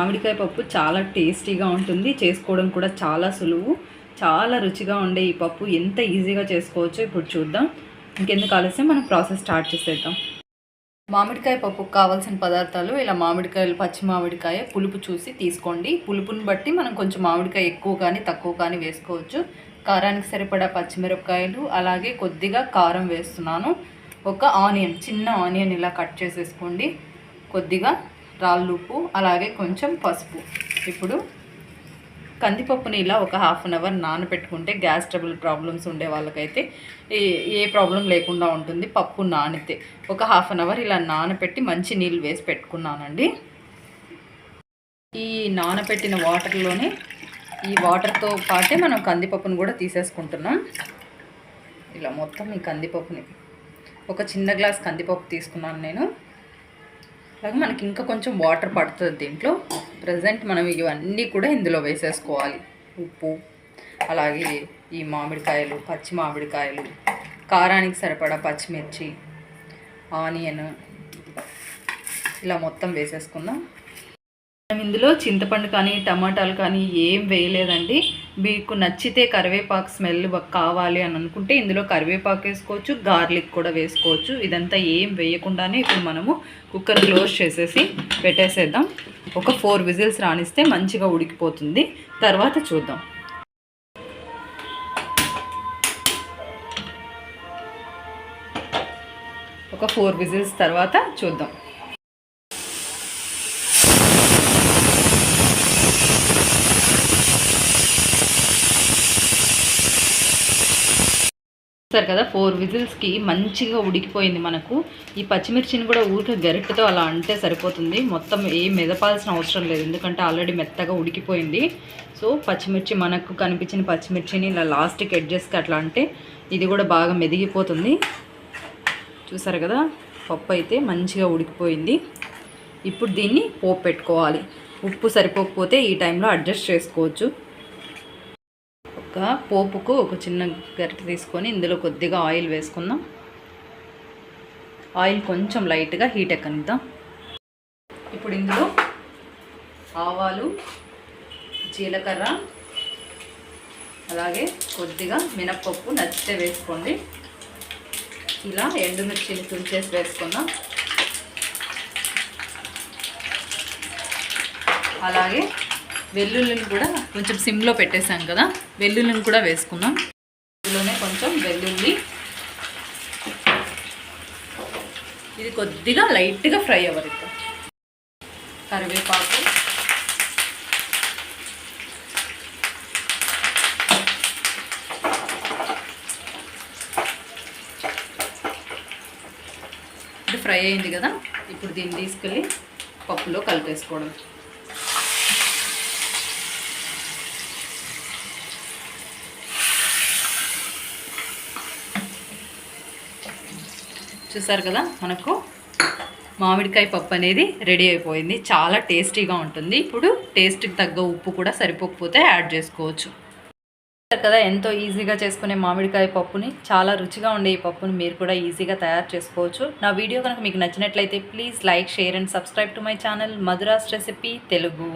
మామిడికాయ పప్పు చాలా టేస్టీగా ఉంటుంది. చేసుకోవడం కూడా చాలా సులువు. చాలా రుచిగా ఉండే ఈ పప్పు ఎంత ఈజీగా చేసుకోవచ్చో ఇప్పుడు చూద్దాం. ఇంకెందుకు ఆలస్యం? మనం ప్రాసెస్ స్టార్ట్ చేసేద్దాం. మామిడికాయ పప్పుకు కావాల్సిన పదార్థాలు ఇలా మామిడికాయలు పచ్చి మామిడికాయ పులుపు చూసి తీసుకోండి. పులుపుని బట్టి మనం కొంచెం మామిడికాయ ఎక్కువ కానీ తక్కువ కానీ వేసుకోవచ్చు. కారానికి సరిపడా పచ్చిమిరపకాయలు అలాగే కొద్దిగా కారం వేస్తున్నాను. ఒక ఆనియన్ చిన్న ఆనియన్ ఇలా కట్ చేసేసుకోండి. కొద్దిగా రాళ్ళుప్పు అలాగే కొంచెం పసుపు. ఇప్పుడు కందిపప్పుని ఇలా ఒక హాఫ్ అన్ అవర్ నానబెట్టుకుంటే గ్యాస్ ట్రబుల్ ప్రాబ్లమ్స్ ఉండే వాళ్ళకైతే ఏ ఏ ప్రాబ్లం లేకుండా ఉంటుంది. పప్పు నానితే. ఒక హాఫ్ అన్ అవర్ ఇలా నానబెట్టి మంచి నీళ్ళు వేసి పెట్టుకున్నానండి. ఈ నానబెట్టిన వాటర్లోనే ఈ వాటర్తో పాటే మనం కందిపప్పును కూడా తీసేసుకుంటున్నాం. ఇలా మొత్తం ఈ కందిపప్పుని. ఒక చిన్న గ్లాస్ కందిపప్పు తీసుకున్నాను నేను. అలాగే మనకి ఇంకా కొంచెం వాటర్ పడుతుంది దీంట్లో. ప్రజెంట్ మనం ఇవన్నీ కూడా ఇందులో వేసేసుకోవాలి. ఉప్పు అలాగే ఈ మామిడికాయలు పచ్చి మామిడికాయలు కారానికి సరిపడా పచ్చిమిర్చి ఆనియన్ ఇలా మొత్తం వేసేసుకుందాం. మనం ఇందులో చింతపండు కానీ టమాటాలు కానీ ఏం వేయలేదండి. మీకు నచ్చితే కరివేపాకు స్మెల్ కావాలి అని అనుకుంటే ఇందులో కరివేపాకు వేసుకోవచ్చు గార్లిక్ కూడా వేసుకోవచ్చు. ఇదంతా ఏం వేయకుండానే ఇప్పుడు మనము కుక్కర్ క్లోజ్ చేసేసి పెట్టేసేద్దాం. ఒక ఫోర్ విజిల్స్ రాణిస్తే మంచిగా ఉడికిపోతుంది. తర్వాత చూద్దాం. ఒక ఫోర్ విజిల్స్ తర్వాత చూద్దాం. చూస్తారు కదా ఫోర్ విజిల్స్కి మంచిగా ఉడికిపోయింది మనకు. ఈ పచ్చిమిర్చిని కూడా ఊరికే గరిటతో అలా అంటే సరిపోతుంది. మొత్తం ఏం మెదపాల్సిన అవసరం లేదు ఎందుకంటే ఆల్రెడీ మెత్తగా ఉడికిపోయింది. సో పచ్చిమిర్చి మనకు కనిపించిన పచ్చిమిర్చిని ఇలా లాస్ట్కి ఎడ్జెస్కి అట్లా అంటే ఇది కూడా బాగా మెదిగిపోతుంది. చూసారు కదా పప్పు అయితే మంచిగా ఉడికిపోయింది. ఇప్పుడు దీన్ని పోపు పెట్టుకోవాలి. ఉప్పు సరిపోకపోతే ఈ టైంలో అడ్జస్ట్ చేసుకోవచ్చు. ఒక పోపుకు ఒక చిన్న గరిటె తీసుకొని ఇందులో కొద్దిగా ఆయిల్ వేసుకుందాం. ఆయిల్ కొంచెం లైట్గా హీట్ ఎక్కనిద్దాం. ఇప్పుడు ఇందులో ఆవాలు జీలకర్ర అలాగే కొద్దిగా మినప్పప్పు నచ్చితే వేసుకోండి. ఇలా ఎండుమిర్చిని తుంచేసి వేసుకుందాం. అలాగే వెల్లుల్లిని కూడా కొంచెం సిమ్లో పెట్టేసాం కదా. వెల్లుల్లిని కూడా వేసుకుందాం. ఇందులోనే కొంచెం వెల్లుల్లి. ఇది కొద్దిగా లైట్గా ఫ్రై అవ్వదు కరివేపాకు. ఇది ఫ్రై అయింది కదా. ఇప్పుడు దీన్ని తీసుకెళ్ళి పప్పులో కలిపేసుకోవడం. చూసారు కదా మనకు మామిడికాయ పప్పు అనేది రెడీ అయిపోయింది. చాలా టేస్టీగా ఉంటుంది. ఇప్పుడు టేస్ట్కి తగ్గ ఉప్పు కూడా సరిపోకపోతే యాడ్ చేసుకోవచ్చు. చూసారు కదా ఎంతో ఈజీగా చేసుకునే మామిడికాయ పప్పుని చాలా రుచిగా ఉండే ఈ పప్పుని మీరు కూడా ఈజీగా తయారు చేసుకోవచ్చు. నా వీడియో కనుక మీకు నచ్చినట్లయితే please like share and subscribe to my channel Madhura's recipe Telugu